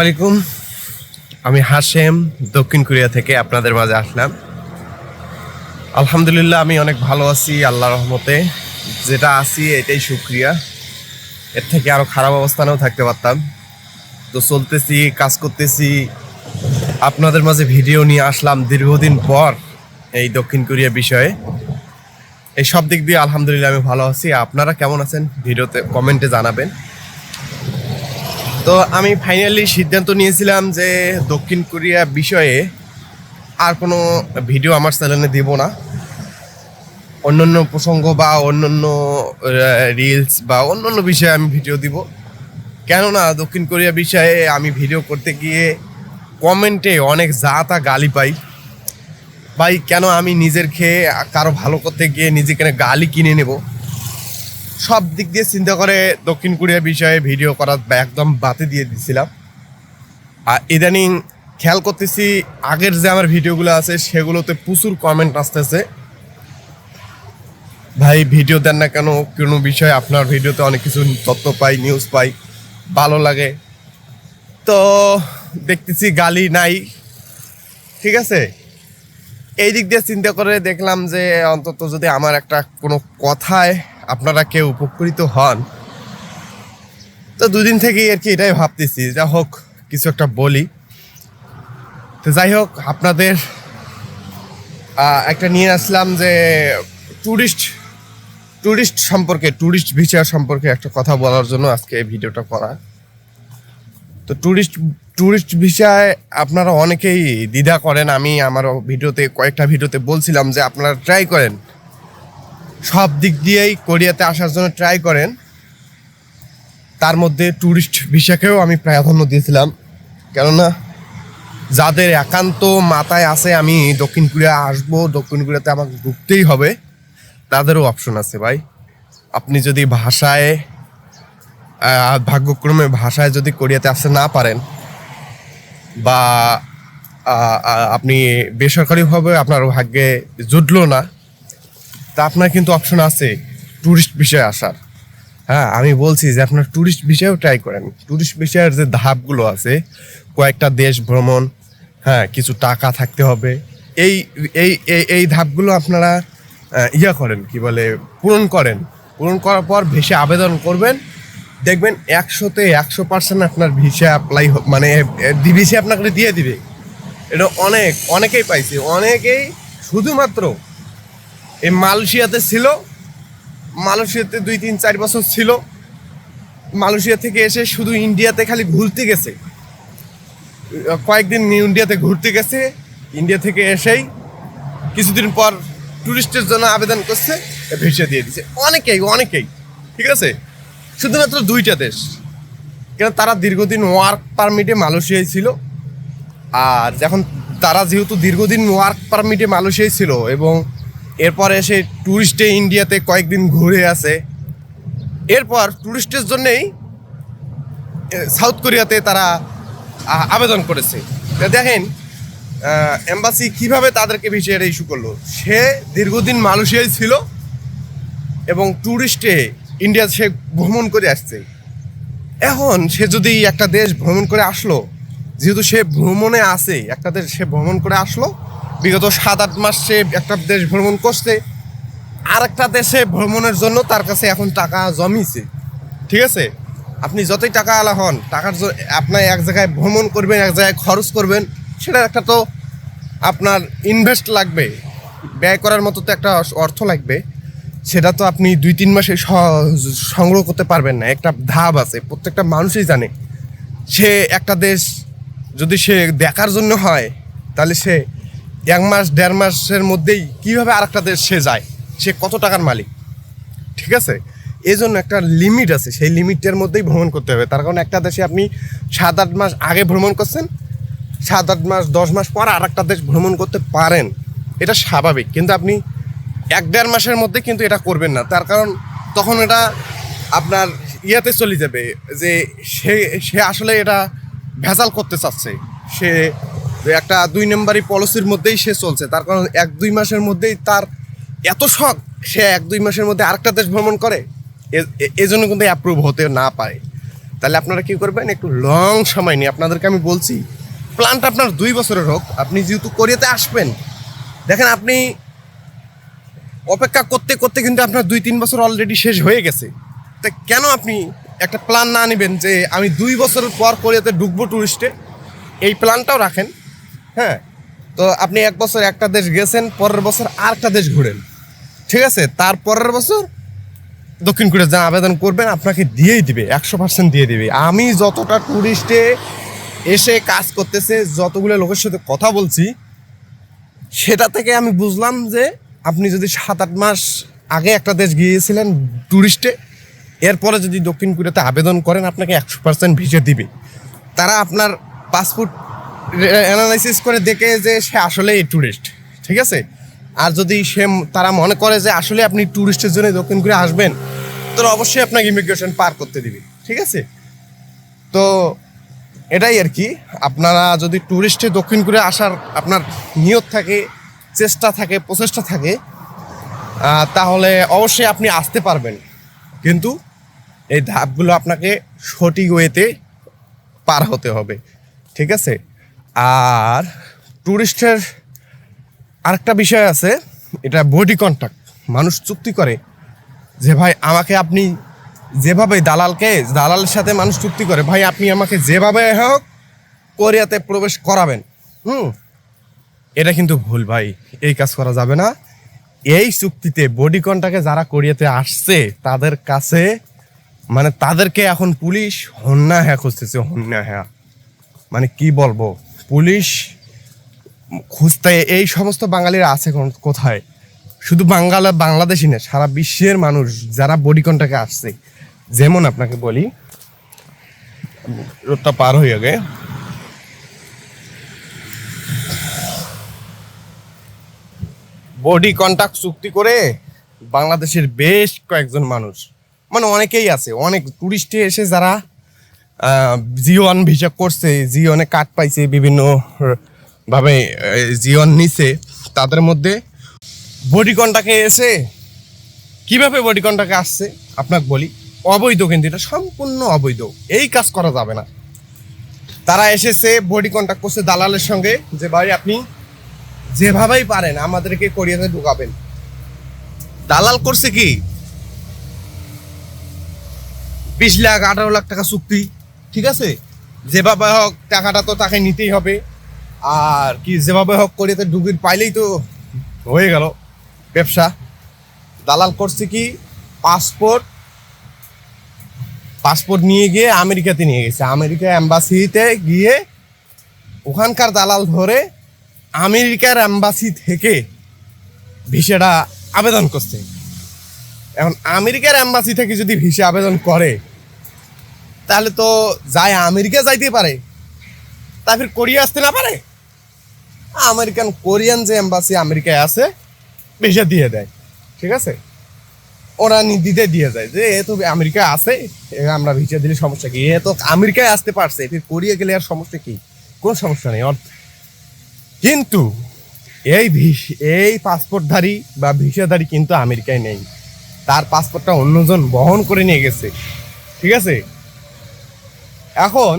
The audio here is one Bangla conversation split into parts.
আলাইকুম। আমি হাশেম, দক্ষিণ কোরিয়া থেকে আপনাদের মাঝে আসলাম। আলহামদুলিল্লাহ, আমি অনেক ভালো আছি আল্লাহ রহমতে। যেটা আছি, এটাই সুক্রিয়া। এর থেকে আরও খারাপ অবস্থানেও থাকতে পারতাম। তো চলতেছি, কাজ করতেছি। আপনাদের মাঝে ভিডিও নিয়ে আসলাম দীর্ঘদিন পর এই দক্ষিণ কোরিয়া বিষয়ে। এই সব দিক দিয়ে আলহামদুলিল্লাহ, আমি ভালো আছি। আপনারা কেমন আছেন? ভিডিওতে কমেন্টে জানাবেন। তো আমি ফাইনালি সিদ্ধান্ত নিয়েছিলাম যে দক্ষিণ কোরিয়া বিষয়ে আর কোনো ভিডিও আমার চ্যানেলে দেব না। অন্যান্য প্রসঙ্গ বা অন্যান্য রিলস বা অন্যান্য বিষয়ে আমি ভিডিও দিব। কেননা দক্ষিণ কোরিয়া বিষয়ে আমি ভিডিও করতে গিয়ে কমেন্টে অনেক যা তা গালি পাই। ভাই, কেন আমি নিজের খেয়ে কারও ভালো করতে গিয়ে নিজেকে গালি কিনে নেব? সব দিক দিয়ে চিন্তা করে দক্ষিণ কোরিয়া বিষয়ে ভিডিও করা বা একদম বাতি দিয়ে দিছিলাম। আর ইদানিং খেয়াল করতেছি আগের যে আমার ভিডিওগুলো আছে, সেগুলোতে প্রচুর কমেন্ট আসতেছে। ভাই, ভিডিও দেন না কেন? কোনো বিষয়ে আপনার ভিডিওতে অনেক কিছু তথ্য পাই নিউজ পাই, ভালো লাগে। তো দেখতেছি গালি নাই। ঠিক আছে? এই দিক দিয়ে চিন্তা করে দেখলাম যে অন্তত যদি আমার একটা কোনো কথায় আপনারা কেউ উপকৃত হন। তো দুদিন থেকেই আর কি এটাই ভাবতেছি, যা হোক, কিছু একটা বলি। তো যাই হোক, আপনাদের একটা নিয়ে আসলাম যে ট্যুরিস্ট ট্যুরিস্ট সম্পর্কে ট্যুরিস্ট ভিসা সম্পর্কে একটা কথা বলার জন্য আজকে এই ভিডিওটা করা। তো ট্যুরিস্ট ট্যুরিস্ট ভিসায় আপনারা অনেকেই দ্বিধা করেন। আমি আমার ভিডিওতে, কয়েকটা ভিডিওতে বলছিলাম যে আপনারা ট্রাই করেন। সব দিক দিয়েই কোরিয়াতে আসার জন্য ট্রাই করেন। তার মধ্যে ট্যুরিস্ট ভিসাকেও আমি প্রাধান্য দিয়েছিলাম। কেননা যাদের একান্ত মাথায় আছে আমি দক্ষিণ কোরিয়া আসব, দক্ষিণ কোরিয়াতে আমাকে ঢুকতেই হবে, তাদেরও অপশন আছে ভাই। আপনি যদি ভাষায় ভাগ্যক্রমে ভাষায় যদি কোরিয়াতে আসতে না পারেন বা আপনি বেসরকারিভাবে আপনার ভাগ্যে জুটলো না তা আপনার কিন্তু অপশন আছে ট্যুরিস্ট বিষয়ে আসার। হ্যাঁ আমি বলছি যে আপনার ট্যুরিস্ট বিষয়েও ট্রাই করেন। ট্যুরিস্ট বিষয়ের যে ধাপগুলো আছে, কয়েকটা দেশ ভ্রমণ হ্যাঁ কিছু টাকা থাকতে হবে, এই এই এই ধাপগুলো আপনারা ইয়া করেন, কি বলে, পূরণ করেন। পূরণ করার পর ভেসে আবেদন করবেন। দেখবেন একশোতে একশো পার্সেন্ট আপনার ভিসা অ্যাপ্লাই মানে ভিসা আপনাকে দিয়ে দিবে। এটা অনেক, অনেকেই পাইছে, অনেকেই শুধুমাত্র এই মালয়েশিয়াতে ছিল। মালয়েশিয়াতে দুই, তিন, চার বছর ছিল। মালয়েশিয়া থেকে এসে শুধু ইন্ডিয়াতে খালি ঘুরতে গেছে। কয়েকদিন ইন্ডিয়াতে ঘুরতে গেছে। ইন্ডিয়া থেকে এসেই কিছুদিন পর টুরিস্টের জন্য আবেদন করছে ভিসা দিয়ে দিছে। অনেকেই অনেকেই, ঠিক আছে? শুধুমাত্র দুইটা দেশ। কেন তারা দীর্ঘদিন ওয়ার্ক পারমিটে মালয়েশিয়ায় ছিল। আর যখন তারা যেহেতু দীর্ঘদিন ওয়ার্ক পারমিটে মালয়েশিয়ায় ছিল এবং এরপরে এসে ট্যুরিস্টে ইন্ডিয়াতে কয়েকদিন ঘুরে আসে। এরপর ট্যুরিস্টের জন্যেই সাউথ কোরিয়াতে তারা আবেদন করেছে। দেখেন এম্বাসি কীভাবে তাদেরকে ভিসা ইস্যু করল? সে দীর্ঘদিন মালয়েশিয়ায় ছিল এবং ট্যুরিস্টে ইন্ডিয়া সে ভ্রমণ করে আসছে। এখন সে যদি একটা দেশ ভ্রমণ করে আসলো, যেহেতু সে ভ্রমণে আসে একটা দেশ সে ভ্রমণ করে আসলো বিগত সাত আট মাস সে একটা দেশ ভ্রমণ করছে আর একটা দেশে ভ্রমণের জন্য তার কাছে এখন টাকা জমিছে। ঠিক আছে? আপনি যতই টাকা আলা হন, টাকার আপনার এক জায়গায় ভ্রমণ করবেন, এক জায়গায় খরচ করবেন, সেটার একটা তো আপনার ইনভেস্ট লাগবে। ব্যয় করার মতো তো একটা অর্থ লাগবে। সেটা তো আপনি দুই তিন মাসে সংগ্রহ করতে পারবেন না। একটা ধাপ আছে, প্রত্যেকটা মানুষই জানে। সে একটা দেশ যদি সে দেখার জন্য হয়, তাহলে সে এক মাস, দেড় মাসের মধ্যেই কীভাবে আর একটা দেশ সে যায়? সে কত টাকার মালিক? ঠিক আছে? এই জন্য একটা লিমিট আছে। সেই লিমিটের মধ্যেই ভ্রমণ করতে হবে। তার কারণ একটা দেশে আপনি সাত আট মাস আগে ভ্রমণ করছেন, সাত আট মাস, দশ মাস পর আর একটা দেশ ভ্রমণ করতে পারেন। এটা স্বাভাবিক। কিন্তু আপনি এক দেড় মাসের মধ্যে কিন্তু এটা করবেন না। তার কারণ তখন এটা আপনার ইয়াতে চলে যাবে যে সে সে আসলে এটা ভেজাল করতে চাচ্ছে। সে একটা দুই নম্বরই পলিসির মধ্যেই সে চলছে। তার কারণ এক দুই মাসের মধ্যেই তার এত শখ, সে এক দুই মাসের মধ্যে আরেকটা দেশ ভ্রমণ করে এজন্য কিন্তু অ্যাপ্রুভ হতে না পারে। তাহলে আপনারা কি করবেন? একটু লং সময় নিয়ে, আপনাদেরকে আমি বলছি প্ল্যানটা আপনার দুই বছরের হোক, আপনি যেহেতু কোরিয়াতে আসবেন, দেখেন আপনি অপেক্ষা করতে করতে কিন্তু আপনার দুই তিন বছর অলরেডি শেষ হয়ে গেছে। তা কেন আপনি একটা প্ল্যান না নেবেন যে আমি দুই বছর পর কোরিয়াতে ঢুকবো ট্যুরিস্টে এই প্ল্যানটাও রাখেন। হ্যাঁ তো আপনি এক বছর একটা দেশ গেছেন, পরের বছর আর একটা দেশ ঘুরেন। ঠিক আছে? তার পরের বছর দক্ষিণ কোরিয়া যা আবেদন করবেন, আপনাকে দিয়েই দিবে, একশো পার্সেন্ট দিয়ে দিবে। আমি যতটা ট্যুরিস্টে এসে কাজ করতেছে, যতগুলো লোকের সাথে কথা বলছি, সেটা থেকে আমি বুঝলাম যে আপনি যদি সাত আট মাস আগে একটা দেশ গিয়েছিলেন ট্যুরিস্টে এরপরে যদি দক্ষিণ কোরিয়াতে আবেদন করেন, আপনাকে একশো পার্সেন্ট ভিসা দিবে। তারা আপনার পাসপোর্ট অ্যানালাইসিস করে দেখে যে সে আসলেই ট্যুরিস্ট ঠিক আছে? আর যদি সে তারা মনে করে যে আসলে আপনি ট্যুরিস্টের জন্য দক্ষিণ করে আসবেন তো অবশ্যই আপনাকে ইমিগ্রেশন পার করতে দিবে, ঠিক আছে? তো এটাই আর কি। আপনারা যদি ট্যুরিস্টে দক্ষিণ করে আসার আপনার নিয়ত থাকে, চেষ্টা থাকে, প্রচেষ্টা থাকে তাহলে অবশ্যই আপনি আসতে পারবেন। কিন্তু এই ধাপগুলো আপনাকে সঠিক ওয়েতে পার হতে হবে, ঠিক আছে? আর ট্যুরিস্টের আরেকটা বিষয় আছে, এটা বডি কন্ট্যাক্ট মানুষ চুক্তি করে যে, ভাই, আমাকে আপনি যেভাবে দালালকে, দালালের সাথে মানুষ চুক্তি করে, ভাই, আপনি আমাকে যেভাবে হোক কোরিয়াতে প্রবেশ করাবেন। হুম, এটা কিন্তু ভুল, ভাই, এই কাজ করা যাবে না। এই চুক্তিতে বডি কন্টাকে যারা কোরিয়াতে আসছে, তাদের কাছে মানে তাদেরকে এখন পুলিশ হন্যা হ্যাঁ খুঁজতেছে হন্যা হ্যাঁ মানে কি বলব? পুলিশ খুঁজতে এই সমস্ত বাঙালিরা আছে কোথায়? শুধু বাঙ্গাল বাংলাদেশি না, সারা বিশ্বের মানুষ যারা বডি কন্টাকে আসছে। যেমন আপনাকে বলি, রোডটা পার হয়ে গে বডি কন্টাক্ট চুক্তি করে বাংলাদেশের বেশ কয়েকজন মানুষ মানে অনেকেই আছে, অনেক টুরিস্টে এসে যারা জিওন ভিসা করছে, জিওনে কার্ড পাইছে বিভিন্ন ভাবে জিওন নিছে, তাদের মধ্যে বডি কন্টাকে এসে কীভাবে বডি কন্টাকে আসছে আপনাকে বলি, অবৈধ কিন্তু, এটা সম্পূর্ণ অবৈধ। এই কাজ করা যাবে না। তারা এসেছে বডি কন্টাক্ট করছে দালালের সঙ্গে, যে ভাই আপনি যেভাবেই পারেন আমাদেরকে কোরিয়াতে ঢুকাবেন। দালাল করছে কি? বিশ লাখ, আঠারো লাখ টাকা চুক্তি। ঠিক আছে? যেভাবে হোক টাকাটা তো তাকে নিতেই হবে। আর কি যেভাবে হোক করে তো ঢুকির পাইলেই তো হয়ে গেল ব্যবসা। দালাল করছে কি? পাসপোর্ট পাসপোর্ট নিয়ে গিয়ে আমেরিকাতে নিয়ে গেছে। আমেরিকা অ্যাম্বাসিতে গিয়ে ওখানকার দালাল ধরে আমেরিকার অ্যাম্বাসি থেকে ভিসাটা আবেদন করছে। এখন আমেরিকার অ্যাম্বাসি থেকে যদি ভিসা আবেদন করে তাহলে তো যায় আমেরিকা যাইতে পারে। তা ফির কোরিয়া আসতে না পারে? আমেরিকান, কোরিয়ান যে এম্বাসি আমেরিকায় আছে ভিসা দিয়ে দেয়, ঠিক আছে? ওরা নি- দিতে দিয়ে যায় যে, এ তো আমেরিকা আছে আমরা ভিসা দিলে সমস্যা কি? এ তো আমেরিকায় আসতে পারছে, ফির কোরিয়া গেলে আর সমস্যা কি? কোনো সমস্যা নেই, অর্থ। কিন্তু এই ভিস এই পাসপোর্টধারী বা ভিসাধারী কিন্তু আমেরিকায় নেই। তার পাসপোর্টটা অন্যজন বহন করে নিয়ে গেছে, ঠিক আছে? এখন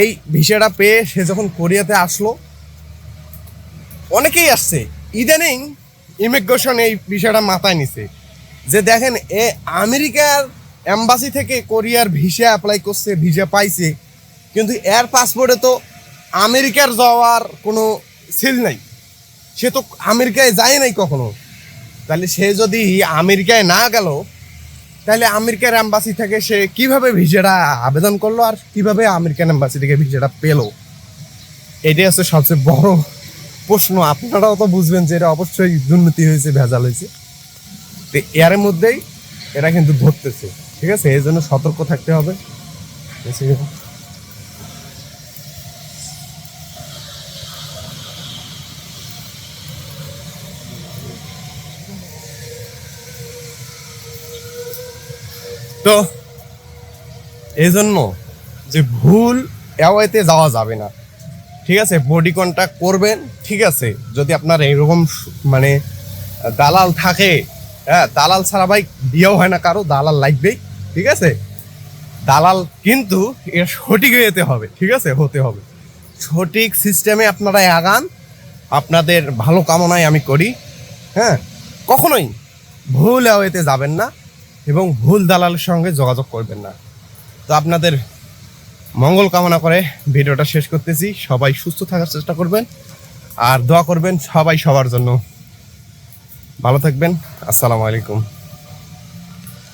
এই ভিসাটা পেয়ে সে যখন কোরিয়াতে আসলো, অনেকেই আসছে। ইদানিং ইমিগ্রেশন এই বিষয়টা মাথায় নিছে। যে দেখেন, এ আমেরিকার এম্বাসি থেকে কোরিয়ার ভিসা অ্যাপ্লাই করছে, ভিসা পাইছে, কিন্তু এর পাসপোর্টে তো আমেরিকার যাওয়ার কোনো সিল নাই। সে তো আমেরিকায় যায় নাই কখনো। তাহলে সে যদি আমেরিকায় না গেল তাহলে আমেরিকার এম্বাসি থেকে সে কীভাবে ভিসাটা আবেদন করল আর কীভাবে আমেরিকান এম্বাসি থেকে ভিসাটা পেল? এটাই হচ্ছে সবচেয়ে বড় প্রশ্ন। আপনারাও তো বুঝবেন যে এটা অবশ্যই দুর্নীতি হয়েছে, ভেজাল হয়েছে। তো এর মধ্যেই এরা কিন্তু ধরতেছে, ঠিক আছে? এই জন্য সতর্ক থাকতে হবে। তো এই জন্য যে ভুল অ্যাওয়েতে যাওয়া যাবে না। ঠিক আছে? বডি কন্ট্যাক্ট করবেন, ঠিক আছে? যদি আপনার এইরকম মানে দালাল থাকে হ্যাঁ দালাল ছাড়া ভাই বিয়েও হয় না কারও, দালাল লাগবেই, ঠিক আছে? দালাল কিন্তু এর সঠিক যেতে হবে, ঠিক আছে? হতে হবে। সঠিক সিস্টেমে আপনারা আগান, আপনাদের ভালো কামনায় আমি করি হ্যাঁ? কখনোই ভুল এতে যাবেন না। এবং ভুল দালালের সঙ্গে যোগাযোগ করবেন না। তো আপনাদের মঙ্গল কামনা করে ভিডিওটা শেষ করতেছি। সবাই সুস্থ থাকার চেষ্টা করবেন আর দোয়া করবেন সবাই সবার জন্য। ভালো থাকবেন। আসসালামু আলাইকুম।